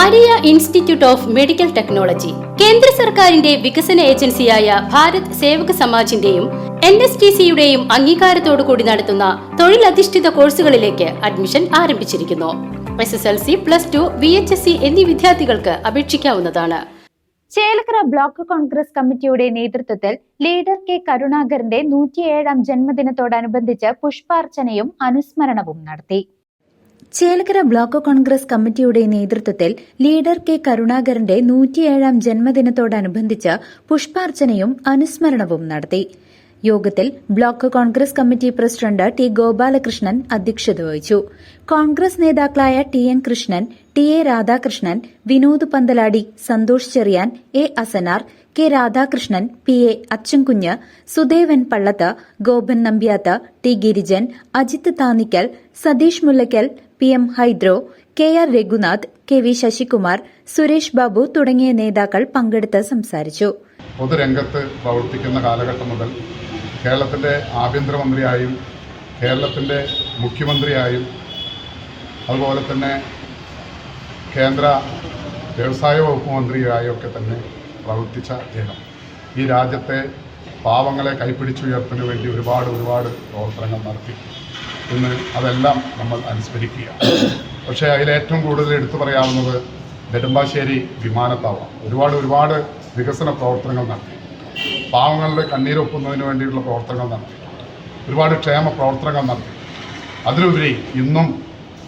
Maria institute of medical technology കേന്ദ്ര സർക്കാരിന്റെ വികസന ഏജൻസിയായ ഭാരത് സേവക സമാജിന്റെയും എൻ എസ് ടി സിയുടെയും അംഗീകാരത്തോടു കൂടി നടത്തുന്ന തൊഴിലധിഷ്ഠിത കോഴ്സുകളിലേക്ക് അഡ്മിഷൻ ആരംഭിച്ചിരിക്കുന്നു. S S L C plus two V H S C എന്നീ വിദ്യാർത്ഥികൾക്ക് അപേക്ഷിക്കാവുന്നതാണ്. ചേലക്കര ബ്ലോക്ക് കോൺഗ്രസ് കമ്മിറ്റിയുടെ നേതൃത്വത്തിൽ ലീഡർ കെ കരുണാകരന്റെ നൂറ്റിയേഴാം ജന്മദിനത്തോടനുബന്ധിച്ച് പുഷ്പാർച്ചനയും അനുസ്മരണവും നടത്തി. ചേലക്കര ബ്ലോക്ക് കോൺഗ്രസ് കമ്മിറ്റിയുടെ നേതൃത്വത്തിൽ ലീഡർ കെ കരുണാകരന്റെ നൂറ്റിയേഴാം ജന്മദിനത്തോടനുബന്ധിച്ച് പുഷ്പാർച്ചനയും അനുസ്മരണവും നടത്തി യോഗത്തിൽ block Congress committee president T Gopalakrishnan അധ്യക്ഷത വഹിച്ചു. കോൺഗ്രസ് നേതാക്കളായ T N Krishnan T A Radhakrishnan Vinod Panthaladi Santhosh Cheriyan A Asanar K Radhakrishnan P A Achankunju Sudevan Pallath Gopan Nambiath T Girijan Ajith Thanikkal Satheesh Mullakkal P M Haidro K R Raghunath K V Sasikumar Suresh Babu തുടങ്ങിയ നേതാക്കൾ പങ്കെടുത്ത് സംസാരിച്ചു. പൊതുരംഗത്ത് പ്രവർത്തിക്കുന്ന കാലഘട്ടം മുതൽ കേരളത്തിന്റെ ആഭ്യന്തരമന്ത്രിയായും കേരളത്തിന്റെ മുഖ്യമന്ത്രിയായും അതുപോലെ തന്നെ കേന്ദ്ര വ്യവസായ വകുപ്പ് മന്ത്രിയായും ഒക്കെ തന്നെ പ്രവർത്തിച്ച അദ്ദേഹം. ഈ രാജ്യത്തെ പാവങ്ങളെ കൈപ്പിടിച്ചുയർത്തിന് വേണ്ടി ഒരുപാട് ഒരുപാട് പ്രവർത്തനങ്ങൾ നടത്തി. ഇന്ന് അതെല്ലാം നമ്മൾ അനുസ്മരിക്കുക പക്ഷേ അതിലേറ്റവും കൂടുതൽ എടുത്തു പറയാവുന്നത് നെടുമ്പാശ്ശേരി വിമാനത്താവളം. ഒരുപാട് ഒരുപാട് വികസന പ്രവർത്തനങ്ങൾ നടത്തി. പാവങ്ങളുടെ കണ്ണീരൊപ്പുന്നതിന് വേണ്ടിയിട്ടുള്ള പ്രവർത്തനങ്ങൾ നടത്തി. ഒരുപാട് ക്ഷേമ പ്രവർത്തനങ്ങൾ നടത്തി. അതിലുപരി ഇന്നും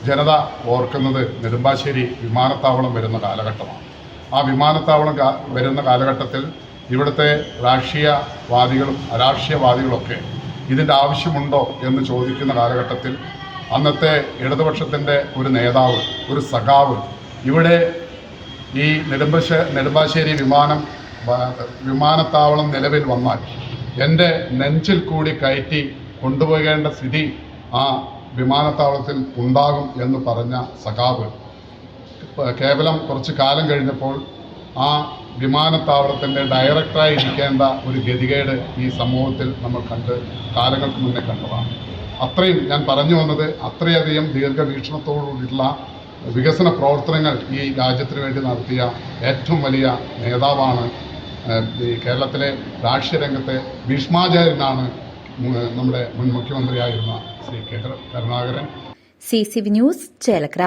ജനത ഓർക്കുന്നത് നെടുമ്പാശ്ശേരി വിമാനത്താവളം വരുന്ന കാലഘട്ടമാണ്. ആ വിമാനത്താവളം വരുന്ന കാലഘട്ടത്തിൽ ഇവിടുത്തെ രാഷ്ട്രീയവാദികളും അരാഷ്ട്രീയവാദികളൊക്കെ ഇതിന്റെ ആവശ്യമുണ്ടോ എന്ന് ചോദിക്കുന്ന കാലഘട്ടത്തിൽ അന്നത്തെ ഇടതുപക്ഷത്തിന്റെ ഒരു നേതാവ് ഒരു സഖാവ് ഇവിടെ ഈ നെടുമ്പാശ്ശേരി നെടുമ്പാശ്ശേരി വിമാനം വിമാനത്താവളം നിലവിൽ വന്നാൽ എന്റെ നെഞ്ചിൽ കൂടി കയറ്റി കൊണ്ടുപോകേണ്ട സ്ഥിതി ആ വിമാനത്താവളത്തിൽ ഉണ്ടാകും എന്ന് പറഞ്ഞ സഖാവ്. കേവലം കുറച്ച് കാലം കഴിഞ്ഞപ്പോൾ ആ വിമാനത്താവളത്തിന്റെ ഡയറക്ടറായി ഇരിക്കേണ്ട ഒരു ഗതികേട് ഈ സമൂഹത്തിൽ നമ്മൾ കണ്ട് കാലങ്ങൾക്ക് മുന്നേ കണ്ടതാണ്. അത്രയും ഞാൻ പറഞ്ഞു വന്നത് അത്രയധികം ദീർഘവീക്ഷണത്തോടുകൂടിയിട്ടുള്ള വികസന പ്രവർത്തനങ്ങൾ ഈ രാജ്യത്തിന് വേണ്ടി നടത്തിയ ഏറ്റവും വലിയ നേതാവാണ് കേരളത്തിലെ രാഷ്ട്രീയ രംഗത്തെ ഭീഷ്മാചാര്യനാണ് നമ്മുടെ മുൻ മുഖ്യമന്ത്രിയായിരുന്ന Shri K Karunakaran. C C news Chelakkara.